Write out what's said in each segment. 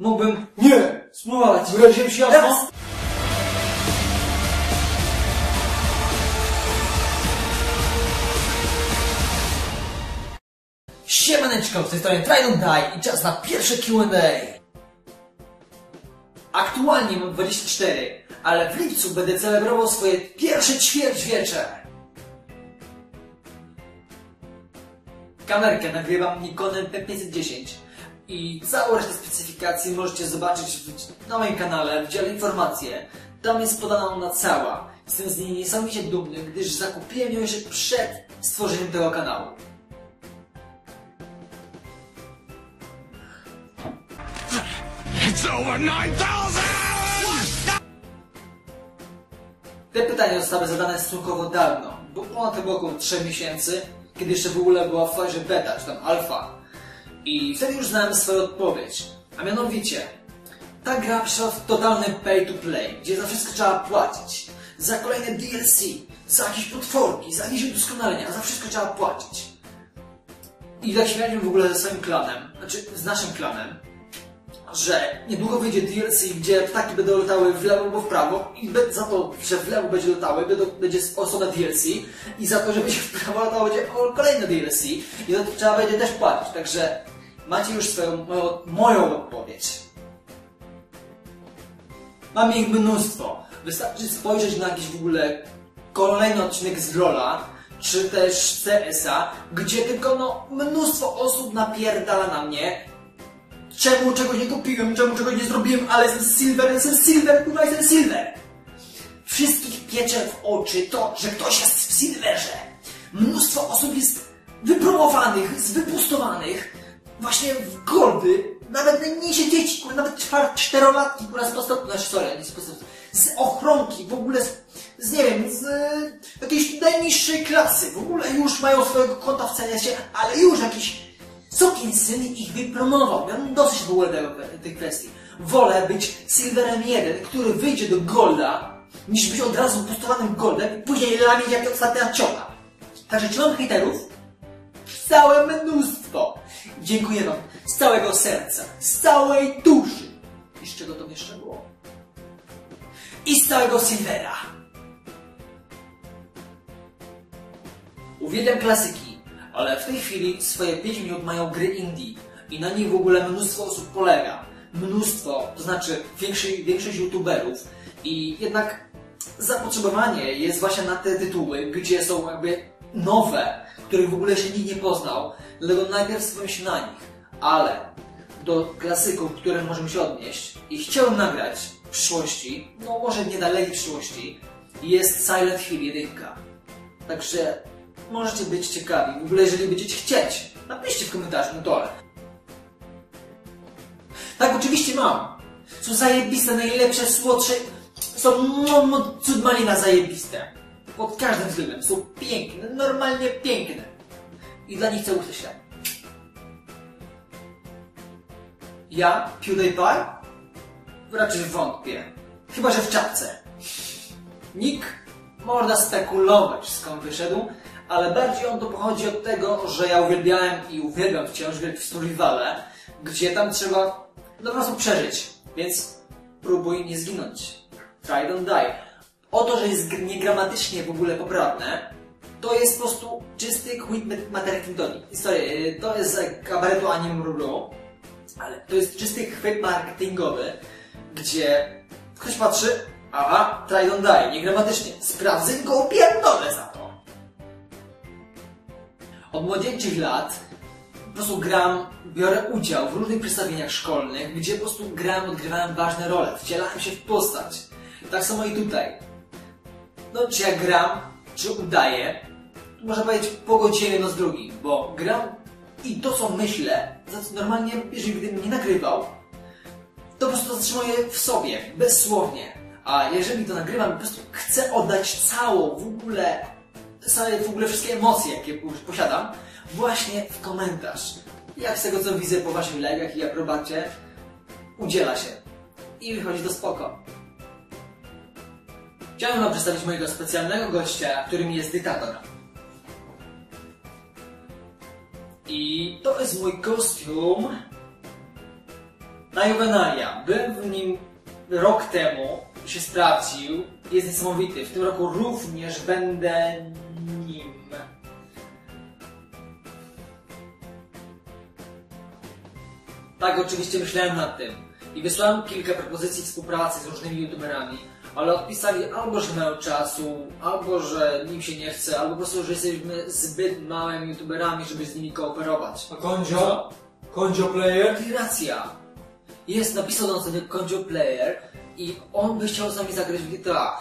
mógłbym Nie! spróbować. Wyraziłem się jasno? Raz. Siemaneczko, z tej strony Try Don't Die i czas na pierwsze Q&A. Aktualnie mam 24, ale w lipcu będę celebrował swoje pierwsze ćwierćwiecze. Kamerkę nagrywam Nikonem P510 i całą resztę specyfikacji możecie zobaczyć w, na moim kanale w dziale informacje. Tam jest podana ona cała. Jestem z niej niesamowicie dumny, gdyż zakupiłem ją jeszcze przed stworzeniem tego kanału. It's over 9,000! Te pytania zostały zadane stosunkowo dawno, bo ponad około 3 miesięcy, kiedy jeszcze w ogóle była w fazie beta, czy tam alfa. I wtedy już znałem swoją odpowiedź. A mianowicie, ta gra przeszła w totalny pay to play, gdzie za wszystko trzeba płacić. Za kolejne DLC, za jakieś potworki, za jakieś udoskonalenia, za wszystko trzeba płacić. I tak w ogóle ze swoim klanem, znaczy z naszym klanem, że niedługo wyjdzie DLC, gdzie ptaki będą latały w lewo albo w prawo i za to, że w lewo będzie latały, będzie osobna DLC i za to, że będzie w prawo latało, będzie kolejne DLC i za to trzeba będzie też płacić. Także macie już swoją, moją, moją odpowiedź. Mam ich mnóstwo. Wystarczy spojrzeć na jakiś w ogóle kolejny odcinek z Lola, czy też CS-a, gdzie tylko no, mnóstwo osób napierdala na mnie, czemu czegoś nie kupiłem, czemu czegoś nie zrobiłem, ale jestem silver, jestem silver, kurwa jestem silver. Wszystkich piecze w oczy to, że ktoś jest w silverze. Mnóstwo osób jest wypromowanych, zwypustowanych właśnie w goldy. Nawet najmniejsze dzieci, kurwa, nawet czterolatki, kurwa, z postu... Znaczy, sorry, nie z postu... Z ochronki, w ogóle z, z nie wiem, z jakiejś najniższej klasy. W ogóle już mają swojego konta w CS-ie, ale już jakiś syn ich wypromował. Mam dosyć w ogóle tej kwestii. Wolę być Silverem 1, który wyjdzie do Golda, niż być od razu pustowanym Goldem i później lamieć jak ostatnia ciota. Także czy mam hejterów? Całe mnóstwo. Dziękuję Wam z całego serca, z całej duszy. I z czego to jeszcze było? I z całego Silvera. Uwielbiam klasyki, ale w tej chwili swoje 5 minut mają gry indie i na nich w ogóle mnóstwo osób polega. Mnóstwo, to znaczy większość, większość youtuberów i jednak zapotrzebowanie jest właśnie na te tytuły, gdzie są jakby nowe, których w ogóle się nikt nie poznał, dlatego najpierw skupiam się na nich. Ale do klasyków, które możemy się odnieść i chciałem nagrać w przyszłości, no może niedalekiej przyszłości, jest Silent Hill 1. Także możecie być ciekawi. W ogóle, jeżeli będziecie chcieć, napiszcie w komentarzu na dole. Tak, oczywiście mam. Są zajebiste, najlepsze, słodsze. Są no, no, cud malina zajebiste. Pod każdym względem. Są piękne, normalnie piękne. I dla nich cały świat. Ja, PewDiePie? Raczej wątpię. Chyba, że w czapce. Nick można spekulować skąd wyszedł, ale bardziej on to pochodzi od tego, że ja uwielbiałem i uwielbiam wciąż grać w survivale, gdzie tam trzeba po prostu przeżyć, więc próbuj nie zginąć. Try don't die. O to, że jest gr- niegramatycznie w ogóle poprawne, to jest po prostu czysty quit marketingowy. Sorry, to jest z kabaretu Anime Rulu, ale to jest czysty chwyt marketingowy, gdzie ktoś patrzy, aha, try don't die, niegramatycznie, sprawdzę go opierdolę za to. Od młodzieńczych lat po prostu gram, biorę udział w różnych przedstawieniach szkolnych, gdzie po prostu gram, odgrywałem ważne role, wcielałem się w postać. Tak samo i tutaj. No, czy ja gram, czy udaję, można powiedzieć po godzinie no z drugim, bo gram i to, co myślę, za co normalnie, jeżeli gdybym nie nagrywał, to po prostu zatrzymuję w sobie, bezsłownie. A jeżeli to nagrywam, po prostu chcę oddać całą, w ogóle, całe, w ogóle wszystkie emocje, jakie posiadam, właśnie w komentarz. Jak z tego, co widzę po waszych legach i aprobacie, udziela się. I wychodzi to spoko. Chciałem wam przedstawić mojego specjalnego gościa, którym jest dyktator. I to jest mój kostium na Juvenalia. Byłem w nim rok temu, się sprawdził. Jest niesamowity. W tym roku również będę nim. Tak, oczywiście myślałem nad tym. I wysłałem kilka propozycji współpracy z różnymi youtuberami, ale odpisali albo, że mają czasu, albo, że nim się nie chce, albo po prostu, że jesteśmy zbyt małymi youtuberami, żeby z nimi kooperować. A Kondzio? Kondzio player? Ty racja. Jest, napisał do nas Konjo Player i on by chciał z nami zagrać w GTA.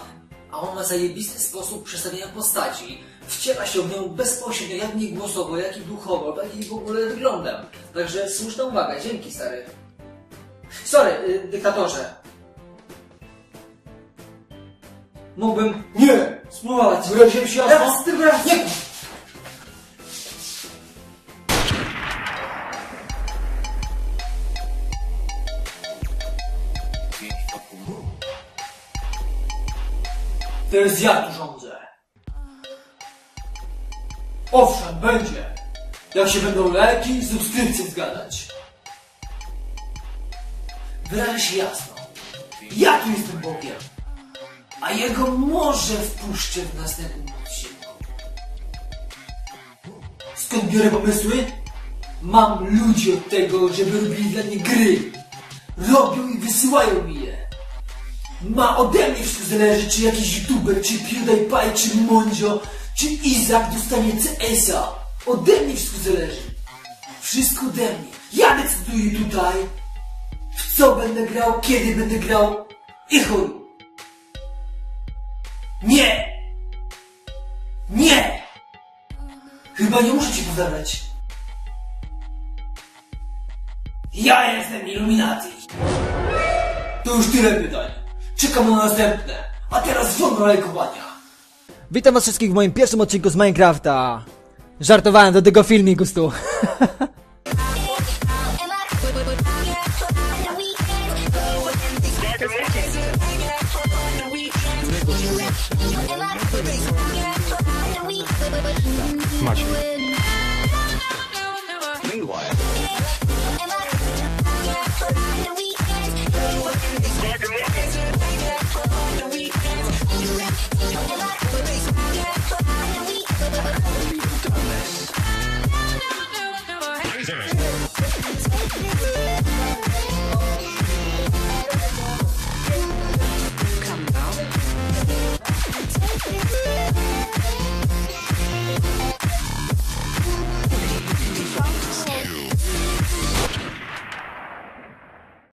A on ma zajebisty sposób przedstawienia postaci. Wciela się w nią bezpośrednio, jak nie głosowo, jak i duchowo, tak i w ogóle wyglądem. Także słuszna uwaga, dzięki stary. Sorry, y, dyktatorze. Mógłbym Nie! spróbować. Wyraziłem się jasno? Raz, ty raz, nie! Teraz ja tu rządzę. Owszem, będzie. Jak się będą leki subskrypcje zgadzać. Wyrażę się jasno. Ja tu jestem Bogiem. A jego może wpuszczę w następnym odcinku. Skąd biorę pomysły? Mam ludzi od tego, żeby robili dla mnie gry. Robią i wysyłają mi je. Ma ode mnie wszystko zależy, czy jakiś youtuber, czy PewDiePie, czy Mondzio, czy Izak dostanie CS-a. Ode mnie wszystko zależy. Wszystko ode mnie. Ja decyduję tutaj, w co będę grał, kiedy będę grał i chuj. Nie! Nie! Chyba nie muszę ci powtarzać. Ja jestem Illuminati. To już tyle pytań. Czekam na następne. A teraz żądam lajkowania. Witam was wszystkich w moim pierwszym odcinku z Minecrafta. Żartowałem do tego filmiku stu. Macie.